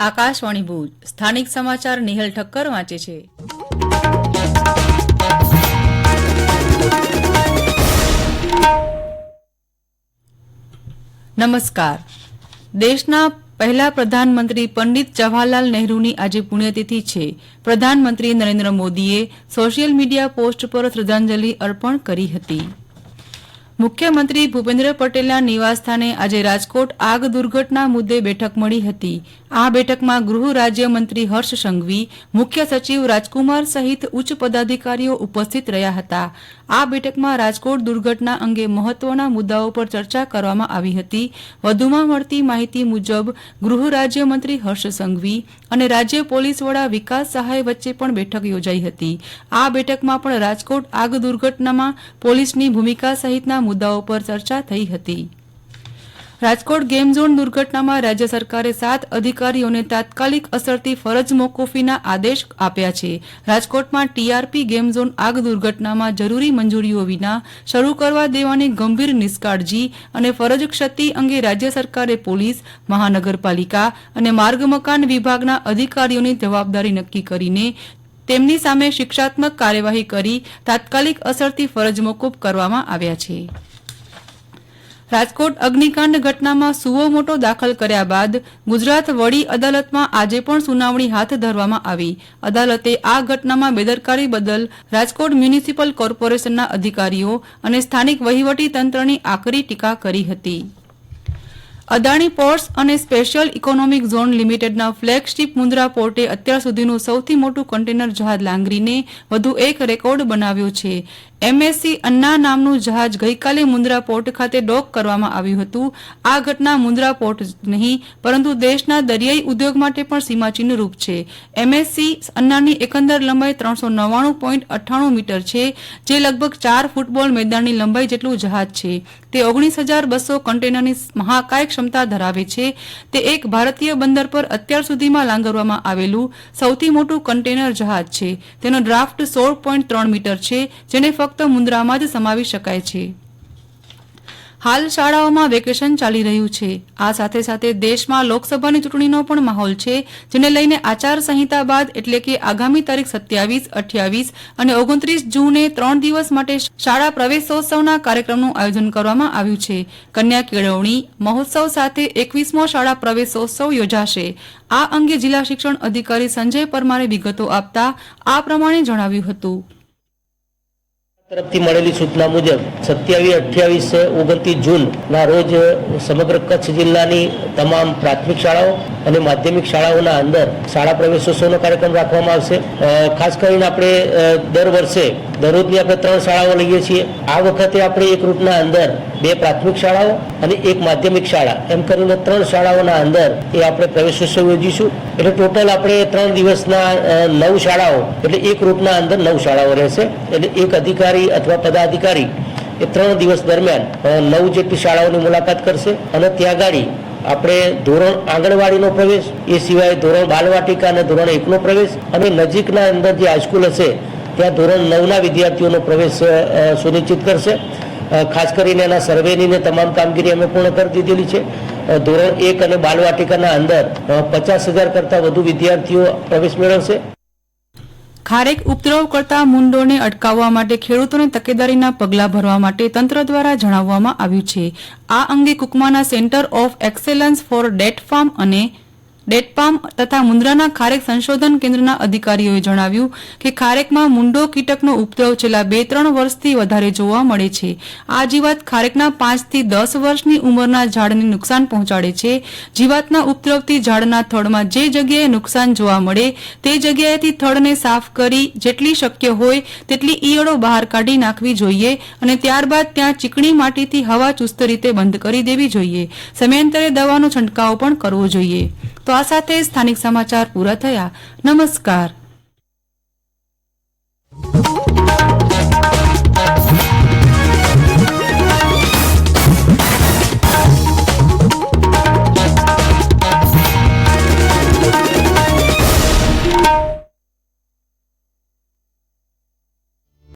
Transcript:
આકાશવાણી ભુજ. સ્થાનિક સમાચાર નિહલ ઠક્કર વાંચે છે. નમસ્કાર. દેશના પહેલા પ્રધાનમંત્રી પંડિત જવાહરલાલ નહેરુની આજે પુણ્યતિથિ છે. પ્રધાનમંત્રી નરેન્દ્ર મોદીએ સોશિયલ મીડિયા પોસ્ટ પર શ્રદ્ધાંજલિ અર્પણ કરી હતી. મુખ્યમંત્રી ભૂપેન્દ્ર પટેલના નિવાસસ્થાને આજે રાજકોટ આગ દુર્ઘટના મુદ્દે બેઠક મળી હતી. આ બેઠકમાં ગૃહ રાજ્યમંત્રી હર્ષ સંઘવી, મુખ્ય સચિવ રાજકુમાર સહિત ઉચ્ચ પદાધિકારીઓ ઉપસ્થિત રહ્યા હતા. આ બેઠકમાં રાજકોટ દુર્ઘટના અંગે મહત્વના મુદ્દાઓ પર ચર્ચા કરવામાં આવી હતી. વધુમાં મળતી માહિતી મુજબ ગૃહ રાજ્યમંત્રી હર્ષ સંઘવી અને રાજ્ય પોલીસ વડા વિકાસ સહાય વચ્ચે પણ બેઠક યોજાઈ હતી. આ બેઠકમાં પણ રાજકોટ આગ દુર્ઘટનામાં પોલીસની ભૂમિકા સહિતના મુદ્દાઓ પર ચર્ચા થઈ હતી. રાજકોટ ગેમ ઝોન દુર્ઘટનામાં રાજ્ય સરકારે સાત અધિકારીઓને તાત્કાલિક અસરથી ફરજ મોકૂફીના આદેશ આપ્યા છે. રાજકોટમાં ટીઆરપી ગેમ ઝોન આગ દુર્ઘટનામાં જરૂરી મંજૂરીઓ વિના શરૂ કરવા દેવાની ગંભીર નિષ્કાળજી અને ફરજ ક્ષતિ અંગે રાજ્ય સરકારે પોલીસ, મહાનગરપાલિકા અને માર્ગ મકાન વિભાગના અધિકારીઓની જવાબદારી નક્કી કરીને તેમની સામે શિક્ષાત્મક કાર્યવાહી કરી તાત્કાલિક અસરથી ફરજ મોકૂફ કરવામાં આવ્યા છે. રાજકોટ અગ્નિકાંડ ઘટનામાં સુઓ મોટો દાખલ કર્યા બાદ ગુજરાત વડી અદાલતમાં આજે પણ સુનાવણી હાથ ધરવામાં આવી. અદાલતે આ ઘટનામાં બેદરકારી બદલ રાજકોટ મ્યુનિસિપલ કોર્પોરેશનના અધિકારીઓ અને સ્થાનિક વહીવટી તંત્રની આકરી ટીકા કરી હતી. અદાણી પોર્ટ્સ અને સ્પેશિયલ ઇકોનોમિક ઝોન લિમિટેડના ફ્લેગશિપ મુન્દ્રા પોર્ટે અત્યાર સુધીનું સૌથી મોટું કન્ટેનર જહાજ લાંગરીને વધુ એક રેકોર્ડ બનાવ્યો છે. એમએસસી અન્ના નામનું જહાજ ગઈકાલે મુન્દ્રા પોર્ટ ખાતે ડોક કરવામાં આવ્યું હતું. આ ઘટના મુન્દ્રા પોર્ટ જ નહીં, પરંતુ દેશના દરિયાઈ ઉદ્યોગ માટે પણ સીમાચિહ્ન રૂપ છે. એમએસસી અન્નાની એકંદર લંબાઈ ત્રણસો નવ્વાણું પોઈન્ટ અઠ્ઠાણું મીટર છે, જે લગભગ ચાર ફૂટબોલ મેદાનની લંબાઈ જેટલું જહાજ છે. તે ઓગણીસ હજાર બસો કન્ટેનરની મહાકાય ક્ષમતા ધરાવે છે. તે એક ભારતીય બંદર પર અત્યાર સુધીમાં લાંગરવામાં આવેલું સૌથી મોટું કન્ટેનર જહાજ છે. તેનો ડ્રાફ્ટ સોળ પોઈન્ટ ત્રણ મીટર છે, જેને ફક્ત મુન્દ્રામાં જ સમાવી શકાય છે. હાલ શાળાઓમાં વેકેશન ચાલી રહ્યું છે. આ સાથે સાથે દેશમાં લોકસભાની ચૂંટણીનો પણ માહોલ છે, જેને લઈને આચાર સંહિતા બાદ એટલે કે આગામી તારીખ સત્યાવીસ, અઠ્યાવીસ અને ઓગણત્રીસ જૂને ત્રણ દિવસ માટે શાળા પ્રવેશોત્સવના કાર્યક્રમનું આયોજન કરવામાં આવ્યું છે. કન્યા કેળવણી મહોત્સવ સાથે એકવીસમો શાળા પ્રવેશોત્સવ યોજાશે. આ અંગે જિલ્લા શિક્ષણ અધિકારી સંજય પરમારે વિગતો આપતા આ પ્રમાણે જણાવ્યું હતું. તરફથી મળેલી સૂચના મુજબ, સત્યાવીસ, અઠ્યાવીસ, ઓગણત્રીસ જૂનના રોજ સમગ્ર કચ્છ જિલ્લાની તમામ પ્રાથમિક શાળાઓ અને માધ્યમિક શાળાઓના અંદર શાળા પ્રવેશોત્સવનો કાર્યક્રમ રાખવામાં આવશે. ખાસ કરીને આપણે દર વર્ષે દરરોજની આપણે ત્રણ શાળાઓ લઈએ છીએ. આ વખતે આપણે એક રૂટના અંદર બે પ્રાથમિક શાળાઓ અને એક માધ્યમિક શાળા. એમ કરીને ત્રણ શાળાઓના અંદર એ આપણે પ્રવેશોત્સવ યોજીશું. એટલે ટોટલ આપણે ત્રણ દિવસના નવ શાળાઓ, એટલે એક રૂટના અંદર નવ શાળાઓ રહેશે. એટલે એક અધિકારી અથવા પદાધિકારી એ ત્રણ દિવસ દરમિયાન નવ જેટલી શાળાઓની મુલાકાત કરશે અને ત્યાં ગાડી આપણે ધોરણ આંગણવાડીનો પ્રવેશ, એ સિવાય ધોરણ બાલવાટિકા અને ધોરણ એકનો પ્રવેશ અને નજીકના અંદર જે હાઈસ્કૂલ હશે, ત્યાં ધોરણ નવના વિદ્યાર્થીઓનો પ્રવેશ સુનિશ્ચિત કરશે. ખાસ કરીને એના સર્વેની તમામ કામગીરી અમે પૂર્ણ કરી દીધેલી છે. ધોરણ એક અને બાલવાટિકાના અંદર પચાસ હજાર કરતાં વધુ વિદ્યાર્થીઓ પ્રવેશ મેળવશે. ખારેક ઉપદ્રવ કરતા મુંડોને અટકાવવા માટે ખેડૂતોને તકેદારીના પગલાં ભરવા માટે તંત્ર દ્વારા જણાવવામાં આવ્યું છે. આ અંગે કુકમાના centre of excellence for date farm અને ડેટ પામ તથા મુન્દ્રાના ખારેક સંશોધન કેન્દ્રના અધિકારીઓએ જણાવ્યું કે ખારેકમાં મુંડો કીટકનો ઉપદ્રવ છેલ્લા બે ત્રણ વર્ષથી વધારે જોવા મળે છે. આ જીવાત ખારેકના પાંચથી દસ વર્ષની ઉંમરના ઝાડને નુકસાન પહોંચાડે છે. જીવાતના ઉપદ્રવથી ઝાડના થડમાં જે જગ્યાએ નુકસાન જોવા મળે, તે જગ્યાએથી થડને સાફ કરી જેટલી શક્ય હોય તેટલી ઈયળો બહાર કાઢી નાખવી જોઈએ અને ત્યારબાદ ત્યાં ચીકણી માટીથી હવા ચુસ્ત રીતે બંધ કરી દેવી જોઈએ. સમયાંતરે દવાનો છંટકાવ પણ કરવો જોઈએ. તો આ સાથે સ્થાનિક સમાચાર પૂરા થયા. નમસ્કાર.